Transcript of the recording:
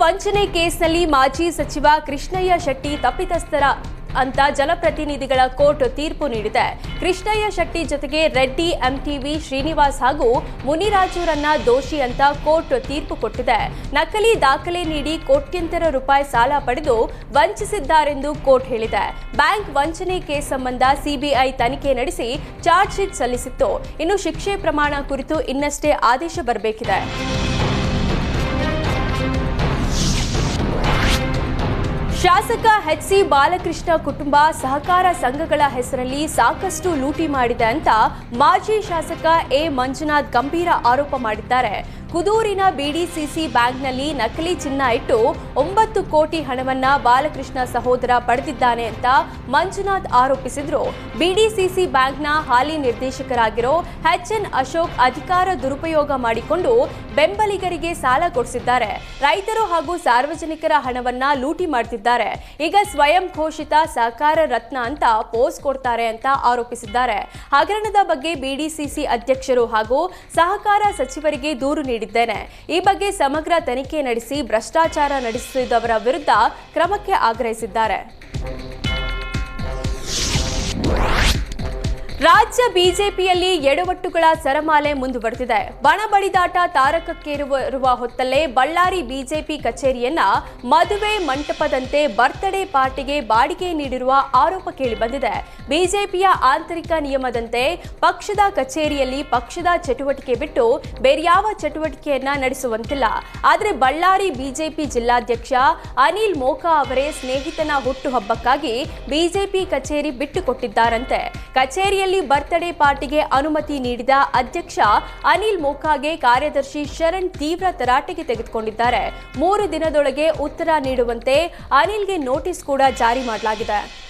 ವಂಚನೆ ಕೇಸ್ನಲ್ಲಿ ಮಾಜಿ ಸಚಿವ ಕೃಷ್ಣಯ್ಯ ಶೆಟ್ಟಿ ತಪ್ಪಿತಸ್ಥರ ಅಂತ ಜನಪ್ರತಿನಿಧಿಗಳ ಕೋರ್ಟ್ ತೀರ್ಪು ನೀಡಿದೆ. ಕೃಷ್ಣಯ್ಯ ಶೆಟ್ಟಿ ಜೊತೆಗೆ ರೆಡ್ಡಿ, ಎಂಟಿವಿ, ಶ್ರೀನಿವಾಸ್ ಹಾಗೂ ಮುನಿರಾಜುರನ್ನ ದೋಷಿ ಅಂತ ಕೋರ್ಟ್ ತೀರ್ಪು ಕೊಟ್ಟಿದೆ. ನಕಲಿ ದಾಖಲೆ ನೀಡಿ ಕೋಟ್ಯಂತರ ರೂಪಾಯಿ ಸಾಲ ಪಡೆದು ವಂಚಿಸಿದ್ದಾರೆಂದು ಕೋರ್ಟ್ ಹೇಳಿದೆ. ಬ್ಯಾಂಕ್ ವಂಚನೆ ಕೇಸ್ ಸಂಬಂಧ ಸಿಬಿಐ ತನಿಖೆ ನಡೆಸಿ ಚಾರ್ಜ್ ಶೀಟ್ ಸಲ್ಲಿಸಿತ್ತು. ಇನ್ನು ಶಿಕ್ಷೆ ಪ್ರಮಾಣ ಕುರಿತು ಇನ್ನಷ್ಟೇ ಆದೇಶ ಬರಬೇಕಿದೆ. ಶಾಸಕ ಎಚ್ ಸಿ ಬಾಲಕೃಷ್ಣ ಕುಟುಂಬ ಸಹಕಾರ ಸಂಘಗಳ ಹೆಸರಲ್ಲಿ ಸಾಕಷ್ಟು ಲೂಟಿ ಮಾಡಿದೆ ಅಂತ ಮಾಜಿ ಶಾಸಕ ಎ ಮಂಜುನಾಥ್ ಗಂಭೀರ ಆರೋಪ ಮಾಡಿದ್ದಾರೆ. ಕುದೂರಿನ ಬಿಡಿಸಿಸಿ ಬ್ಯಾಂಕ್ನಲ್ಲಿ ನಕಲಿ ಚಿನ್ನ ಇಟ್ಟು ಒಂಬತ್ತು ಕೋಟಿ ಹಣವನ್ನ ಬಾಲಕೃಷ್ಣ ಸಹೋದರ ಪಡೆದಿದ್ದಾನೆ ಅಂತ ಮಂಜುನಾಥ್ ಆರೋಪಿಸಿದ್ರು. ಬಿಡಿಸಿಸಿ ಬ್ಯಾಂಕ್ನ ಹಾಲಿ ನಿರ್ದೇಶಕರಾಗಿರೋ ಎಚ್ ಎನ್ ಅಶೋಕ್ ಅಧಿಕಾರ ದುರುಪಯೋಗ ಮಾಡಿಕೊಂಡು ಬೆಂಬಲಿಗರಿಗೆ ಸಾಲ ಕೊಡಿಸಿದ್ದಾರೆ. ರೈತರು ಹಾಗೂ ಸಾರ್ವಜನಿಕರ ಹಣವನ್ನ ಲೂಟಿ ಮಾಡ್ತಿದ್ದಾರೆ ಈಗ ಸ್ವಯಂ ಘೋಷಿತ ಸಹಕಾರ ರತ್ನ ಅಂತ ಪೋಸ್ ಕೊಡ್ತಾರೆ ಅಂತ ಆರೋಪಿಸಿದ್ದಾರೆ. ಹಗರಣದ ಬಗ್ಗೆ ಬಿಡಿಸಿಸಿ ಅಧ್ಯಕ್ಷರು ಹಾಗೂ ಸಹಕಾರ ಸಚಿವರಿಗೆ ದೂರು ನೀಡಿದ್ದೇನೆ. ಈ ಬಗ್ಗೆ ಸಮಗ್ರ ತನಿಖೆ ನಡೆಸಿ ಭ್ರಷ್ಟಾಚಾರ ನಡೆಸಿದವರ ವಿರುದ್ಧ ಕ್ರಮಕ್ಕೆ ಆಗ್ರಹಿಸಿದ್ದಾರೆ. ರಾಜ್ಯ ಬಿಜೆಪಿಯಲ್ಲಿ ಎಡವಟ್ಟುಗಳ ಸರಮಾಲೆ ಮುಂದುವರೆದಿದೆ. ಬಣ ಬಡಿದಾಟ ತಾರಕಕ್ಕೇರುವ ಹೊತ್ತಲ್ಲೇ ಬಳ್ಳಾರಿ ಬಿಜೆಪಿ ಕಚೇರಿಯನ್ನ ಮದುವೆ ಮಂಟಪದಂತೆ ಬರ್ತ್ಡೇ ಪಾರ್ಟಿಗೆ ಬಾಡಿಗೆ ನೀಡಿರುವ ಆರೋಪ ಕೇಳಿಬಂದಿದೆ ಬಿಜೆಪಿಯ ಆಂತರಿಕ ನಿಯಮದಂತೆ ಪಕ್ಷದ ಕಚೇರಿಯಲ್ಲಿ ಪಕ್ಷದ ಚಟುವಟಿಕೆ ಬಿಟ್ಟು ಬೇರ್ಯಾವ ಚಟುವಟಿಕೆಯನ್ನ ನಡೆಸುವಂತಿಲ್ಲ. ಆದರೆ ಬಳ್ಳಾರಿ ಬಿಜೆಪಿ ಜಿಲ್ಲಾಧ್ಯಕ್ಷ ಅನಿಲ್ ಮೋಕಾ ಅವರೇ ಸ್ನೇಹಿತನ ಹುಟ್ಟುಹಬ್ಬಕ್ಕಾಗಿ ಬಿಜೆಪಿ ಕಚೇರಿ ಬಿಟ್ಟುಕೊಟ್ಟಿದ್ದಾರಂತೆ. ಕಚೇರಿಯಲ್ಲಿ ಬರ್ತ್ಡೇ ಪಾರ್ಟಿಗೆ ಅನುಮತಿ ನೀಡಿದ ಅಧ್ಯಕ್ಷ ಅನಿಲ್ ಮೋಕಾಗೆ ಕಾರ್ಯದರ್ಶಿ ಶರಣ್ ತೀವ್ರ ತರಾಟೆಗೆ ತೆಗೆದುಕೊಂಡಿದ್ದಾರೆ. ಮೂರು ದಿನದೊಳಗೆ ಉತ್ತರ ನೀಡುವಂತೆ ಅನಿಲ್ಗೆ ನೋಟಿಸ್ ಕೂಡ ಜಾರಿ ಮಾಡಲಾಗಿದೆ.